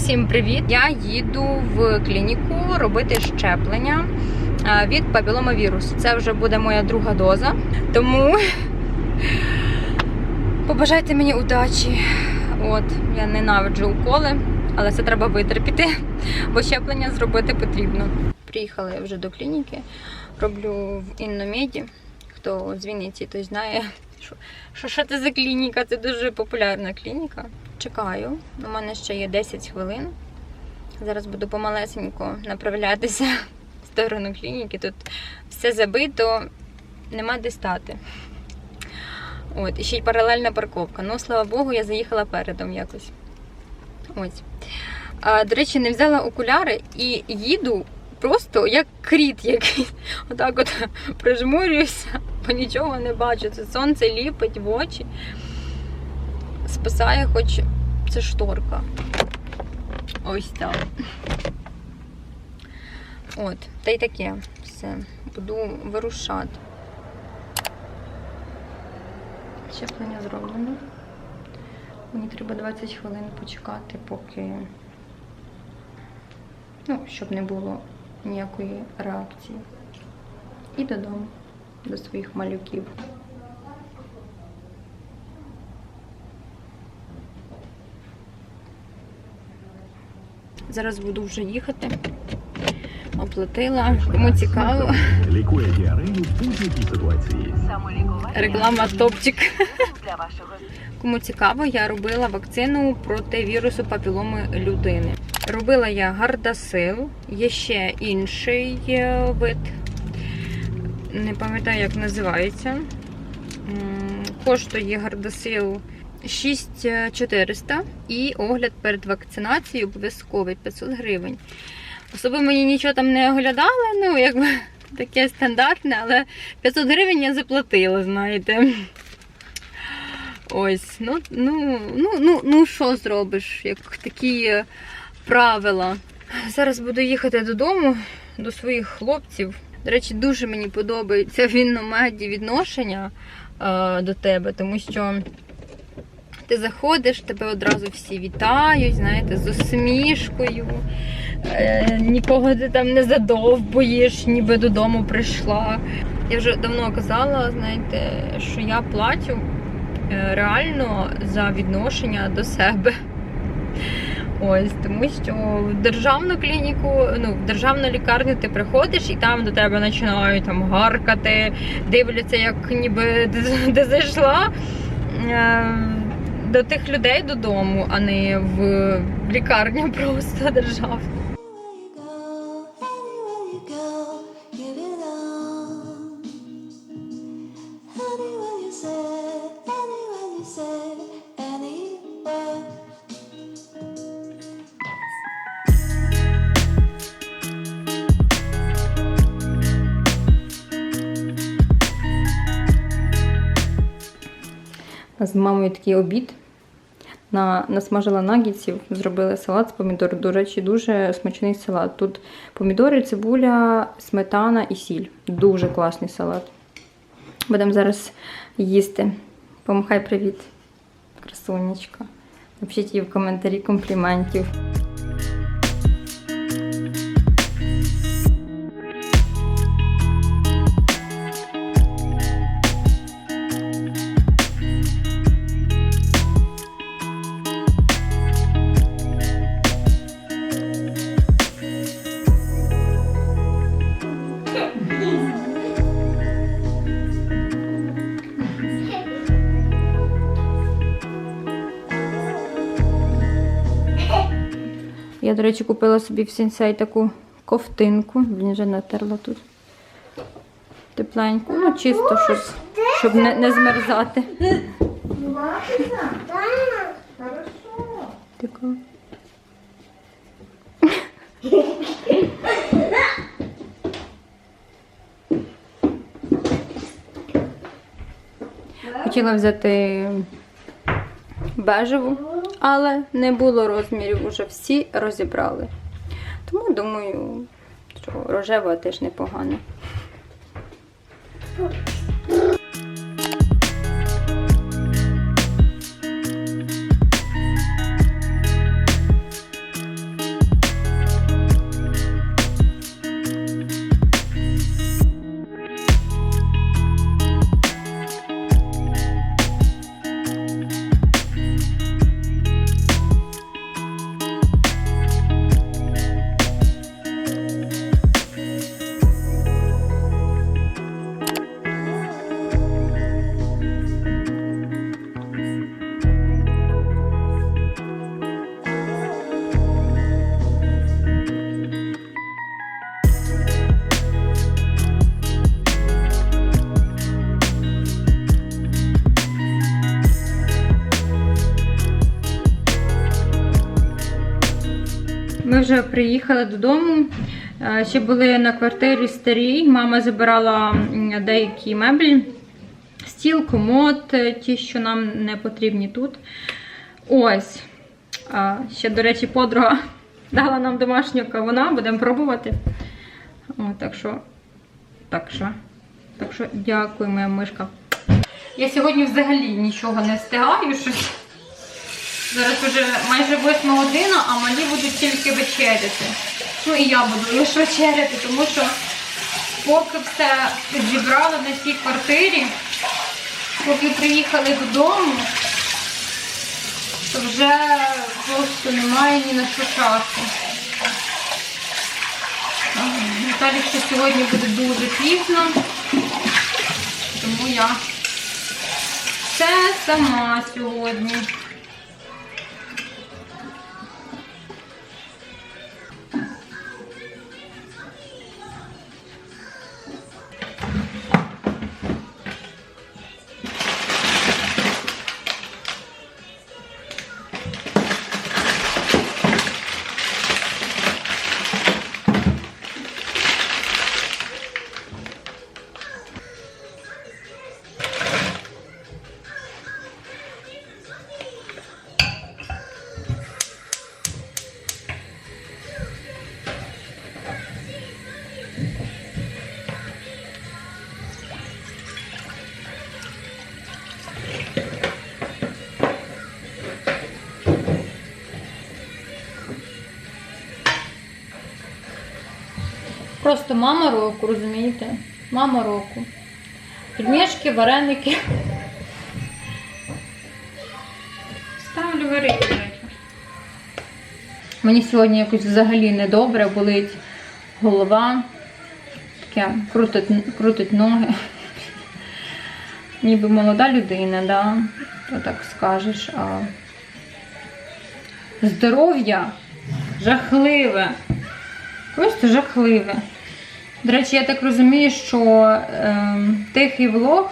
всім привіт! Я їду в клініку робити щеплення від папіломавірусу. Це вже буде моя друга доза. Тому побажайте мені удачі. От, я ненавиджу уколи, але це треба витерпіти, бо щеплення зробити потрібно. Приїхала я вже до клініки, роблю в Інномеді. Хто з Вінниці, той знає, що, що це за клініка. Це дуже популярна клініка. Чекаю. У мене ще є 10 хвилин. Зараз буду помалесенько направлятися в сторону клініки. Тут все забито, нема де стати. От, і ще й паралельна парковка. Ну, слава Богу, я заїхала передом якось. Ось. А, до речі, не взяла окуляри і їду просто як кріт якийсь. Отак от прижмурююся, бо нічого не бачу. Це сонце ліпить в очі. Спасає, хоч це шторка. Ось так. От, та й таке. Все. Буду вирушати. Щеплення зроблено. Мені треба 20 хвилин почекати, поки. Ну, щоб не було ніякої реакції. І додому, до своїх малюків. Зараз буду вже їхати. Оплатила. Кому цікаво. Лікує діарею в будь-якій ситуації. Реклама топчик. Кому цікаво, я робила вакцину проти вірусу папіломи людини. Робила я гардасил, є ще інший е, вид. Не пам'ятаю, як називається. Коштує гардасил 6400 і огляд перед вакцинацією обов'язковий 500 гривень. Особи мені нічого там не оглядали, ну якби таке стандартне, але 500 гривень я заплатила, знаєте. Ось, ну, ну, ну, ну, ну що зробиш, як такі е, правила. Зараз буду їхати додому до своїх хлопців. До речі, дуже мені подобається в інномеді відношення е, до тебе, тому що ти заходиш, тебе одразу всі вітають, знаєте, з усмішкою. Е, нікого ти там не задовбуєш, ніби додому прийшла. Я вже давно казала, знаєте, що я платю е, реально за відношення до себе. Ось, тому що в державну клініку, ну, в державну лікарню ти приходиш і там до тебе починають там гаркати, дивляться, як ніби ти зайшла е, до тих людей додому, а не в лікарню просто державну. З мамою такий обід. На, насмажила нагітсів, зробили салат з помідор. До речі, дуже смачний салат. Тут помідори, цибуля, сметана і сіль. Дуже класний салат. Будемо зараз їсти. Помахай привіт, красунечка. Напишіть їй в коментарі компліментів. Я, до речі, купила собі в сінсей таку ковтинку. Він вже натерла тут. Тепленьку. Ну, чисто, щоб, щоб не, не змерзати. Така. Хотіла взяти бежеву, але не було розмірів, уже всі розібрали. Тому думаю, що рожева теж непогана. Вже приїхали додому. Е, Ще були на квартирі старій. Мама забирала деякі меблі, стіл, комод, е, ті, що нам не потрібні тут. Ось. Ще, до речі, подруга дала нам домашнього кавуна, будемо пробувати. О, так що, так що, так що дякую, моя мишка. Я сьогодні взагалі нічого не встигаю. Щось. Зараз вже майже восьма година, а малі будуть тільки вечеряти. Ну і я буду лише вечеряти, тому що поки все зібрала на цій квартирі, поки приїхали додому, то вже просто немає ні на що часу. Наталі ще сьогодні буде дуже пізно, тому я все сама сьогодні. Просто мама року, розумієте? Мама року. Пельмешки, вареники. Ставлю варити. Мені сьогодні якось взагалі недобре, болить голова. Таке крутить, крутить ноги. Ніби молода людина, да? то так скажеш. А здоров'я жахливе. Просто жахливе. До речі, я так розумію, що е, тихий влог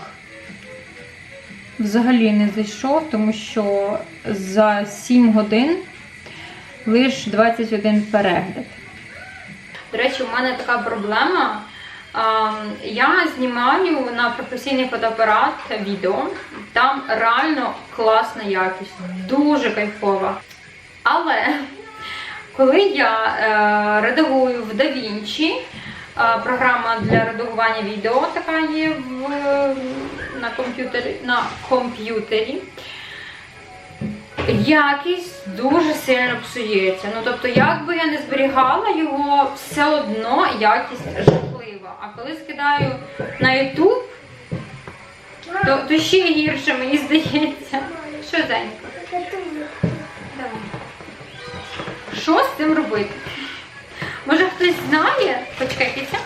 взагалі не зайшов, тому що за 7 годин лише 21 перегляд. До речі, у мене така проблема. А, Я знімаю на професійний фотоапарат відео. Там реально класна якість, дуже кайфова. Але коли я е, редагую в DaVinci, програма для редагування відео така є в, на комп'ютері, на комп'ютері, якість дуже сильно псується. Ну, тобто, як би я не зберігала його, все одно якість жахлива. А коли скидаю на YouTube, то, то ще гірше, мені здається. Що, Зенька? Давай. Що з цим робити? Може хтось знає, почекайте.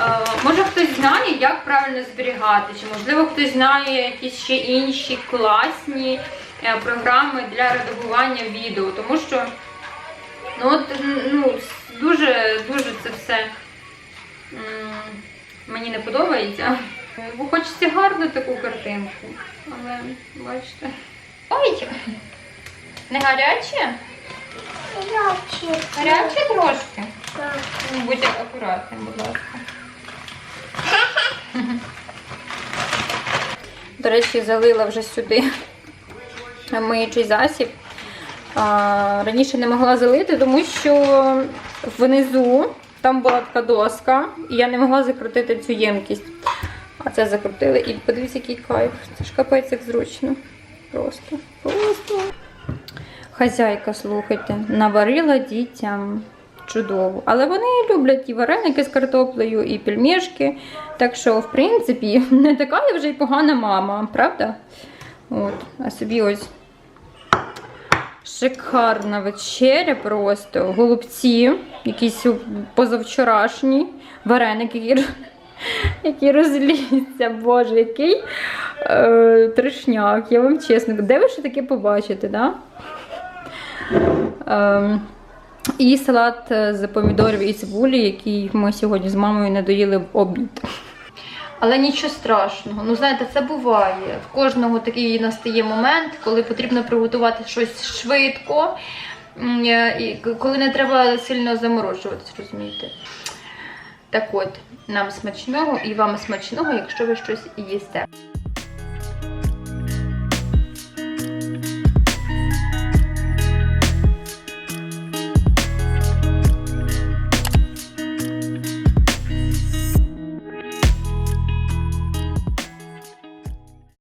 Е, може хтось знає, як правильно зберігати, чи можливо хтось знає якісь ще інші класні е, програми для редагування відео, тому що ну, от, ну, дуже, дуже це все мені не подобається. Бо хочеться гарну таку картинку. Але бачите. Ой! Не гаряче? Гаряче трошки. Ну, Будь акуратним, будь ласка. До речі, залила вже сюди миючий засіб. Раніше не могла залити, тому що внизу там була така доска, і я не могла закрутити цю ємкість. А це закрутили. І подивіться, який кайф. Це ж капець як зручно. Просто. Просто. Хазяйка, слухайте, наварила дітям чудово. Але вони люблять і вареники з картоплею, і пельмешки. Так що, в принципі, не така я вже й погана мама, правда? От, а собі ось шикарна вечеря просто. Голубці, якісь позавчорашні, вареники, які, роз- розлізться. Боже, який е, трешняк, я вам чесно. Де ви ще таке побачите, да? Ем, і салат е, з помідорів і цибулі, який ми сьогодні з мамою не доїли в обід. Але нічого страшного. Ну, знаєте, це буває. В кожного такий настає момент, коли потрібно приготувати щось швидко. Е, І коли не треба сильно заморожуватись, розумієте. Так от, нам смачного і вам смачного, якщо ви щось їсте.